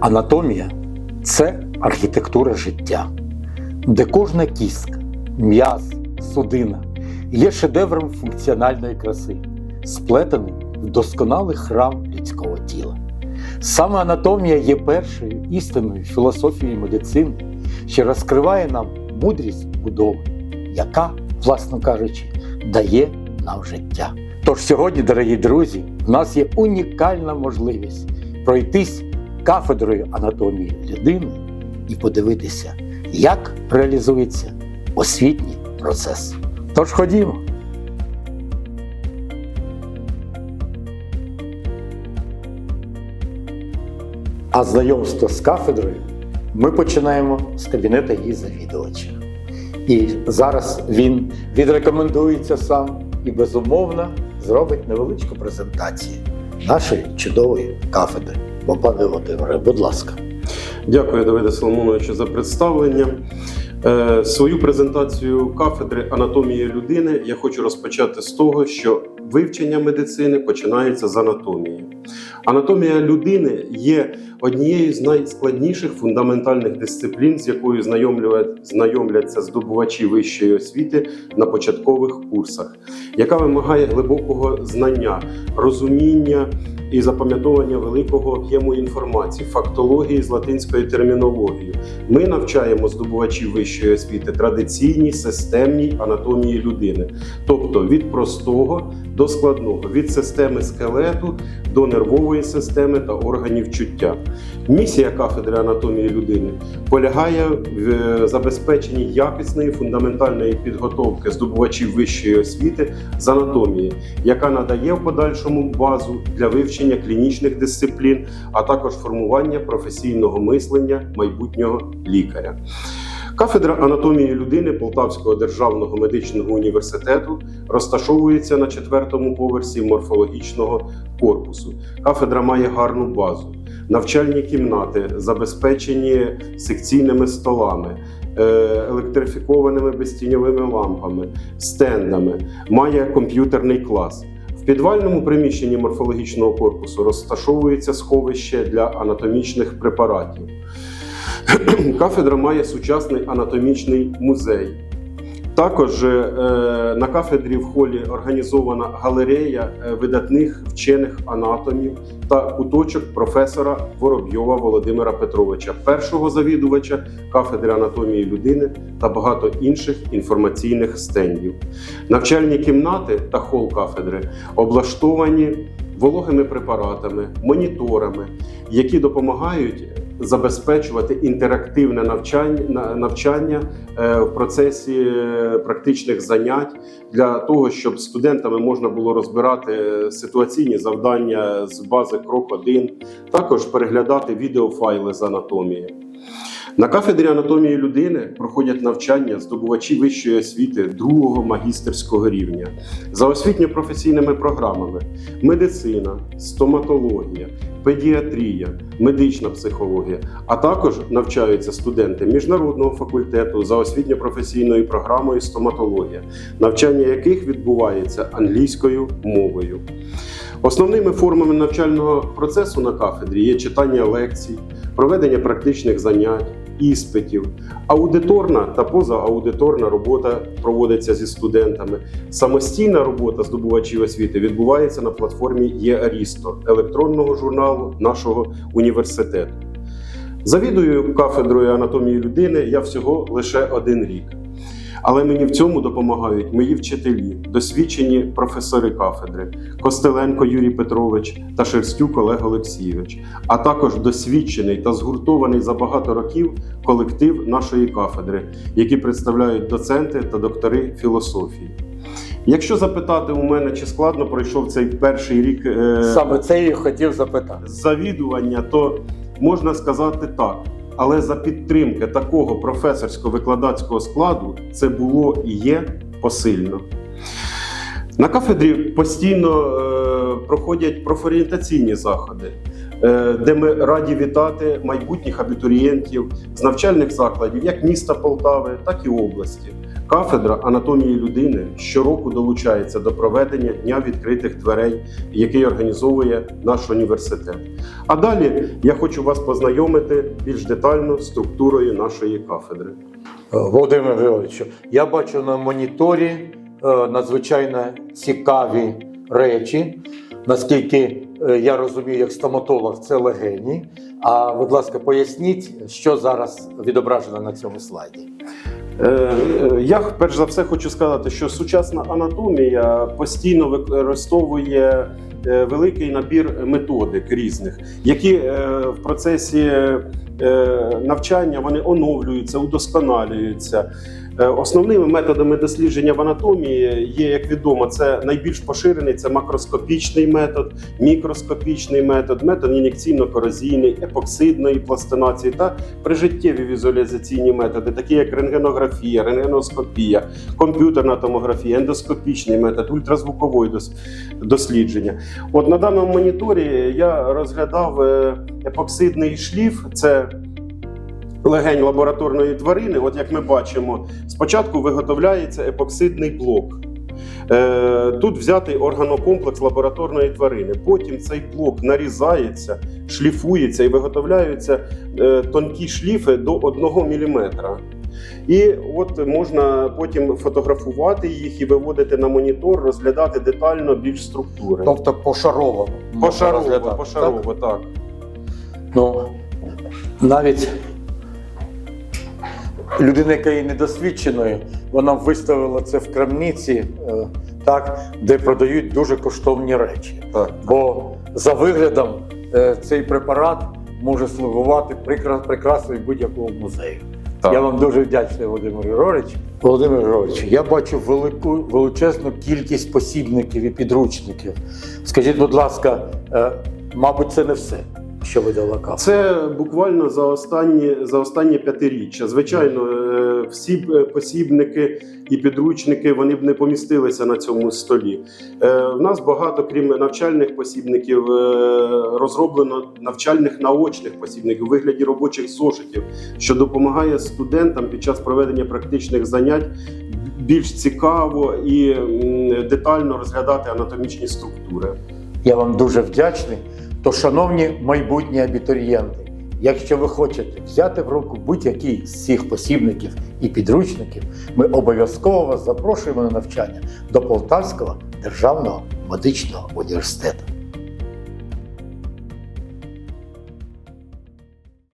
Анатомія це архітектура життя, де кожна кістка, м'яз, судина є шедевром функціональної краси, сплетений в досконалий храм людського тіла. Саме анатомія є першою істинною філософією медицини, що розкриває нам мудрість будови, яка, власно кажучи, дає нам життя. Тож сьогодні, дорогі друзі, в нас є унікальна можливість пройтись кафедрою анатомії людини і подивитися, як реалізується освітній процес. Тож ходімо. А знайомство з кафедрою ми починаємо з кабінету її завідувача. І зараз він відрекомендується сам і безумовно зробить невеличку презентацію нашої чудової кафедри. Бо, пане Володимире, будь ласка. Дякую, Давиде Соломоновичу, за представлення. Е, Свою презентацію кафедри анатомії людини я хочу розпочати з того, що вивчення медицини починається з анатомії. Анатомія людини є однією з найскладніших фундаментальних дисциплін, з якою знайомляться здобувачі вищої освіти на початкових курсах, яка вимагає глибокого знання, розуміння і запам'ятовування великого об'єму інформації, фактології з латинською термінологією. Ми навчаємо здобувачів вищої освіти традиційній системній анатомії людини, тобто від простого до складного, від системи скелету до нервової системи та органів чуття. Місія кафедри анатомії людини полягає в е, забезпеченні якісної фундаментальної підготовки здобувачів вищої освіти з анатомії, яка надає в подальшому базу для вивчення клінічних дисциплін, а також формування професійного мислення майбутнього лікаря. Кафедра анатомії людини Полтавського державного медичного університету розташовується на четвертому поверсі морфологічного корпусу. Кафедра має гарну базу, навчальні кімнати забезпечені секційними столами. е, Електрифікованими безтіньовими лампами, стендами, має комп'ютерний клас. Підвальному приміщенні морфологічного корпусу розташовується сховище для анатомічних препаратів. Кафедра має сучасний анатомічний музей. Також е, на кафедрі в холі організована галерея е, видатних вчених анатомів та куточок професора Воробйова Володимира Петровича, першого завідувача кафедри анатомії людини та багато інших інформаційних стендів. Навчальні кімнати та хол кафедри облаштовані вологими препаратами, моніторами, які допомагають забезпечувати інтерактивне навчання, навчання е, в процесі е, практичних занять для того, щоб студентами можна було розбирати ситуаційні завдання з бази крок 1, також переглядати відеофайли з анатомії. На кафедрі анатомії людини проходять навчання здобувачі вищої освіти другого магістерського рівня за освітньо-професійними програмами: медицина, стоматологія, педіатрія, медична психологія, а також навчаються студенти міжнародного факультету за освітньо-професійною програмою стоматологія, навчання яких відбувається англійською мовою. Основними формами навчального процесу на кафедрі є читання лекцій, проведення практичних занять, іспитів, аудиторна та позааудиторна робота проводиться зі студентами. Самостійна робота здобувачів освіти відбувається на платформі ЄАРІСТО електронного журналу нашого університету. Завідую кафедрою анатомії людини я всього лише один рік. Але мені в цьому допомагають мої вчителі, досвідчені професори кафедри Костеленко Юрій Петрович та Шерстюк Олег Олексійович, а також досвідчений та згуртований за багато років колектив нашої кафедри, які представляють доценти та доктори філософії. Якщо запитати у мене, чи складно пройшов цей перший рік е, Саме це і хотів запитати. завідування, то можна сказати так. Але за підтримки такого професорсько-викладацького складу це було і є посильно. На кафедрі постійно е, проходять профорієнтаційні заходи, е, де ми раді вітати майбутніх абітурієнтів з навчальних закладів як міста Полтави, так і області. Кафедра анатомії людини щороку долучається до проведення Дня відкритих дверей, який організовує наш університет. А далі я хочу вас познайомити більш детально з структурою нашої кафедри. Володимир Григорович, я бачу на моніторі е, надзвичайно цікаві речі. Наскільки е, я розумію, як стоматолог, це легені. А будь ласка, поясніть, що зараз відображено на цьому слайді. Е, Я перш за все хочу сказати, що сучасна анатомія постійно використовує е, великий набір методик різних, які е, в процесі навчання вони оновлюються, удосконалюються. Е, Основними методами дослідження в анатомії є, як відомо, це найбільш поширений це макроскопічний метод, мікроскопічний метод, метод ін'єкційно-корозійний, епоксидної пластинації та прижиттєві візуалізаційні методи, такі як рентгенографія, рентгеноскопія, комп'ютерна томографія, ендоскопічний метод, ультразвукової дос- дослідження. От на даному моніторі я розглядав е, епоксидний шліф. Це легень лабораторної тварини. От як ми бачимо, спочатку виготовляється епоксидний блок. Е, Тут взятий органокомплекс лабораторної тварини. Потім цей блок нарізається, шліфується і виготовляються е, тонкі шліфи до 1 мм. І от можна потім фотографувати їх і виводити на монітор, розглядати детально більш структури. Тобто пошаровано. можна Пошарово, пошарово, так? так. Ну, навіть людина, яка є недосвідченою, вона виставила це в крамниці, е, так, де продають дуже коштовні речі. так. Бо за виглядом е, цей препарат може слугувати прикра- прикрасою будь-якого музею. Так. Я вам дуже вдячний, Володимир Григорович. Володимир Григорович, я бачу велику величезну кількість посібників і підручників. Скажіть, будь ласка, е, мабуть, це не все, що видала кафедра. Це буквально за останні за останні п'ятиріччя. Звичайно, е, всі е, посібники і підручники вони б не помістилися на цьому столі. Е, В нас багато, крім навчальних посібників, розроблено навчальних наочних посібників у вигляді робочих зошитів, що допомагає студентам під час проведення практичних занять більш цікаво і детально розглядати анатомічні структури. Я вам дуже вдячний. То, шановні майбутні абітурієнти, якщо ви хочете взяти в руку будь-який з цих посібників і підручників, ми обов'язково вас запрошуємо на навчання до Полтавського державного медичного університету.